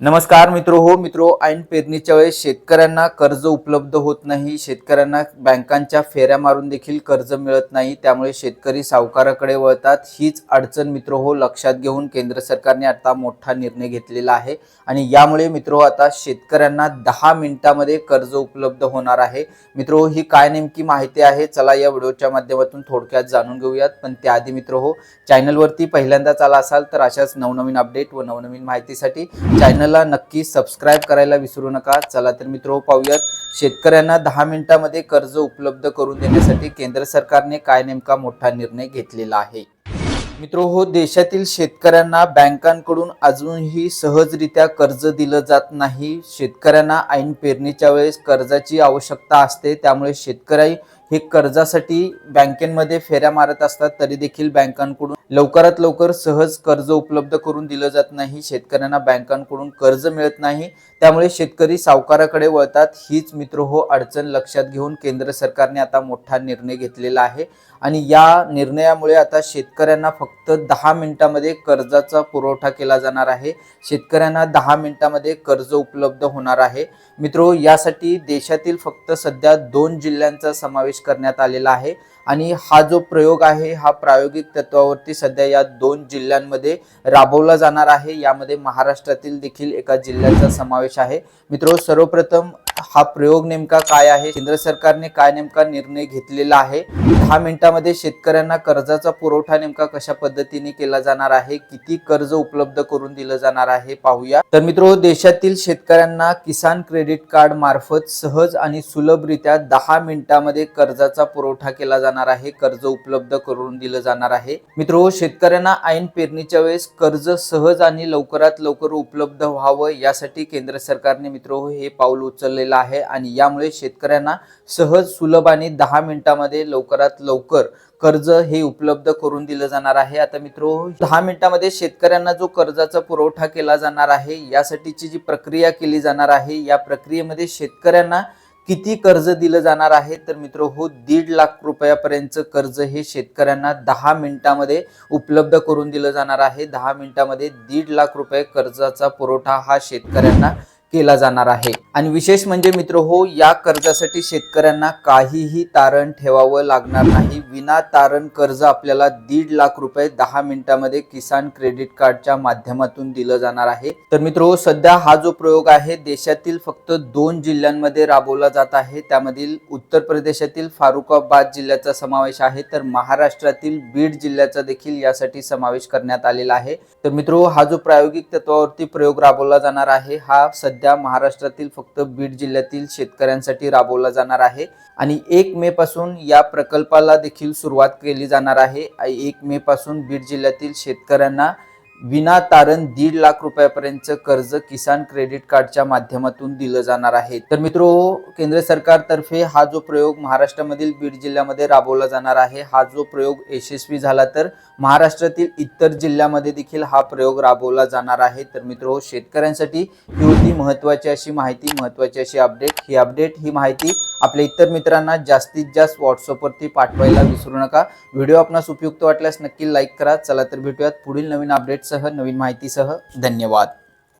नमस्कार मित्रो हो मित्रो ऐन पेरणीच्या वेळेस शेतकऱ्यांना कर्ज उपलब्ध होत नाही. शेतकऱ्यांना बँकांच्या फेऱ्या मारून देखील कर्ज मिळत नाही. त्यामुळे शेतकरी सावकाराकडे वळतात. हीच अडचण मित्रो हो लक्षात घेऊन केंद्र सरकारने आता मोठा निर्णय घेतलेला आहे. आणि यामुळे मित्रो आता शेतकऱ्यांना दहा मिनिटामध्ये कर्ज उपलब्ध होणार आहे. मित्रो ही काय नेमकी माहिती आहे? चला या व्हिडिओच्या माध्यमातून थोडक्यात जाणून घेऊयात. पण त्याआधी मित्र हो चॅनलवरती पहिल्यांदाच आला असाल तर अशाच नवनवीन अपडेट व नवनवीन माहितीसाठी चॅनलला नक्की सबस्क्राईब करायला विसरू नका. चला तर मित्र पाहूयात. शेतकऱ्यांना दहा मिनिटांमध्ये कर्ज उपलब्ध करून देण्यासाठी केंद्र सरकारने काय नेमका मोठा निर्णय घेतलेला आहे? मित्र हो देशातील शेतकऱ्यांना बँकांकडून अजूनही सहजरित्या कर्ज दिलं जात नाही. शेतकऱ्यांना ऐन पेरणीच्या वेळेस कर्जाची आवश्यकता असते. त्यामुळे शेतकरी हे कर्जासाठी बँकेमध्ये फेऱ्या मारत असतात तरी देखील बँकांकडून लवकरात लवकर सहज कर्ज उपलब्ध करून दिलं जात नाही. शेतकऱ्यांना बँकांकडून कर्ज मिळत नाही. त्यामुळे शेतकरी सावकाराकडे वळतात. हीच मित्र हो अडचण लक्षात घेऊन केंद्र सरकारने आता मोठा निर्णय घेतलेला आहे. आणि या निर्णयामुळे आता शेतकऱ्यांना फक्त दहा मिनिटामध्ये कर्जाचा पुरवठा केला जाणार आहे. शेतकऱ्यांना दहा मिनिटामध्ये कर्ज उपलब्ध होणार आहे. मित्रो यासाठी देशातील फक्त सध्या दोन जिल्ह्यांचा समावेश करण्यात आलेला आहे. आणि हा जो प्रयोग आहे हा प्रायोगिक तत्वावरती सध्या या दोन जिल्ह्यांमध्ये राबवला जाणार आहे. यामध्ये महाराष्ट्रातील देखील एका जिल्ह्याचा समावेश आहे. मित्रो सर्वप्रथम हा प्रयोग नेमका काय आहे? केंद्र सरकारने काय नेमका निर्णय घेतलेला आहे? दहा मिनिटामध्ये शेतकऱ्यांना कर्जाचा पुरवठा नेमका कशा पद्धतीने केला जाणार आहे? किती कर्ज उपलब्ध करून दिलं जाणार आहे? पाहूया. तर मित्रो देशातील शेतकऱ्यांना किसान क्रेडिट कार्ड मार्फत सहज आणि सुलभरित्या दहा मिनिटामध्ये कर्जाचा पुरवठा केला जाणार आहे. कर्ज उपलब्ध करून दिलं जाणार आहे. मित्रो शेतकऱ्यांना ऐन पेरणीच्या वेळेस कर्ज सहज आणि लवकरात लवकर उपलब्ध व्हावं यासाठी केंद्र सरकारने मित्रो हे पाऊल उचललेलं आहे आणि यामुळे शेतकऱ्यांना सहज सुलभ आणि दहा मिनिटामध्ये लवकरात लवकर कर्ज हे उपलब्ध करून दिलं जाणार आहे. आता मित्रो दहा मिनिटामध्ये शेतकऱ्यांना जो कर्जाचा पुरवठा केला जाणार आहे यासाठीची जी प्रक्रिया केली जाणार आहे या प्रक्रियेमध्ये शेतकऱ्यांना किती कर्ज दिलं जाणार आहे? तर मित्र हो दीड लाख रुपयापर्यंतचं कर्ज हे शेतकऱ्यांना दहा मिनिटामध्ये उपलब्ध करून दिलं जाणार आहे. दहा मिनिटामध्ये दीड लाख रुपये कर्जाचा पुरवठा हा शेतकऱ्यांना केला जाणार आहे. आणि विशेष म्हणजे मित्र हो या कर्जासाठी शेतकऱ्यांना काहीही तारण ठेवावं लागणार नाही. विना तारण कर्ज आपल्याला दीड लाख रुपये दहा मिनिटामध्ये किसान क्रेडिट कार्डच्या माध्यमातून दिलं जाणार आहे. तर मित्र हो सध्या हा जो प्रयोग आहे देशातील फक्त दोन जिल्ह्यांमध्ये राबवला जात आहे. त्यामधील उत्तर प्रदेशातील फारुखाबाद जिल्ह्याचा समावेश आहे. तर महाराष्ट्रातील बीड जिल्ह्याचा देखील यासाठी समावेश करण्यात आलेला आहे. तर मित्र हो, हा जो प्रायोगिक तत्वावरती प्रयोग राबवला जाणार आहे हा सध्या महाराष्ट्रातील फक्त बीड जिल्ह्यातील शेतकऱ्यांसाठी राबवला जाणार आहे आणि एक मे पासून या प्रकल्पाला देखील सुरुवात केली जाणार आहे. एक मे पासून बीड जिल्ह्यातील शेतकऱ्यांना विना तारण दीड लाख रुपयापर्यंतचं कर्ज किसान क्रेडिट कार्डच्या माध्यमातून दिलं जाणार आहे. तर मित्रो केंद्र सरकारतर्फे हा जो प्रयोग महाराष्ट्रामधील बीड जिल्ह्यामध्ये राबवला जाणार आहे हा जो प्रयोग यशस्वी झाला तर महाराष्ट्रातील इतर जिल्ह्यामध्ये देखील हा प्रयोग राबवला जाणार आहे. तर मित्रो शेतकऱ्यांसाठी ही होती महत्वाची अशी माहिती. महत्वाची अशी अपडेट. ही अपडेट ही माहिती आपल्या इतर मित्रांना जास्तीत जास्त व्हॉट्सअपवरती पाठवायला विसरू नका. व्हिडिओ आपणास उपयुक्त वाटल्यास नक्की लाईक करा. चला तर भेटूयात पुढील नवीन अपडेट अपडेटसह नवीन माहितीसह धन्यवाद.